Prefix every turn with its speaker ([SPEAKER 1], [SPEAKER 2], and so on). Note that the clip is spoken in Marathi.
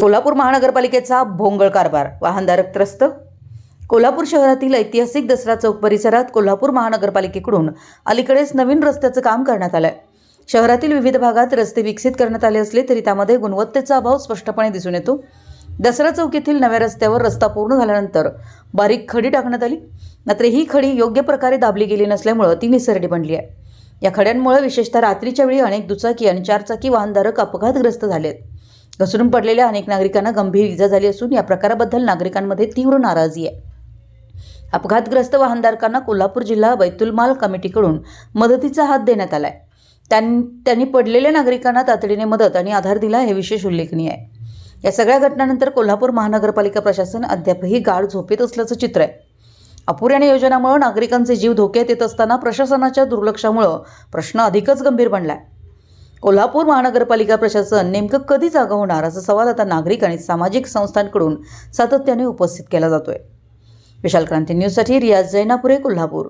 [SPEAKER 1] कोल्हापूर महानगरपालिकेचा भोंगळ कारभार. वाहनधारक त्रस्त कोल्हापूर शहरातील ऐतिहासिक दसरा चौक परिसरात कोल्हापूर महानगरपालिकेकडून अलीकडेच नवीन रस्त्याचं काम करण्यात आलंय. शहरातील विविध भागात रस्ते विकसित करण्यात आले असले तरी त्यामध्ये गुणवत्तेचा अभाव स्पष्टपणे दिसून येतो. दसरा चौक येथील नव्या रस्त्यावर रस्ता पूर्ण झाल्यानंतर बारीक खडी टाकण्यात आली. मात्र ही खडी योग्य प्रकारे दाबली गेली नसल्यामुळं ती निसरडी बनली आहे. या खड्यांमुळे विशेषतः रात्रीच्या वेळी अनेक दुचाकी आणि चारचाकी वाहनधारक अपघातग्रस्त झालेत. घसरून पडलेल्या अनेक नागरिकांना गंभीर इजा झाली असून या प्रकाराबद्दल नागरिकांमध्ये तीव्र नाराजी आहे. अपघातग्रस्त वाहनधारकांना कोल्हापूर जिल्हा बैतुलमाल कमिटीकडून मदतीचा हात देण्यात आलाय. त्यां त्यांनी पडलेल्या नागरिकांना तातडीने मदत आणि आधार दिला हे विशेष उल्लेखनीय आहे. या सगळ्या घटनांनंतर कोल्हापूर महानगरपालिका प्रशासन अद्यापही गाढ झोपेत असल्याचं चित्र आहे. अपुऱ्या नियोजनामुळे नागरिकांचे जीव धोक्यात येत असताना प्रशासनाच्या दुर्लक्षामुळं प्रश्न अधिकच गंभीर बनला आहे कोल्हापूर महानगरपालिका प्रशासन नेमकं कधी जागा होणार असा सवाल आता नागरिक आणि सामाजिक संस्थांकडून सातत्याने उपस्थित केला जातोय. विशाल क्रांती न्यूजसाठी रियाज जैनापुरे कोल्हापूर.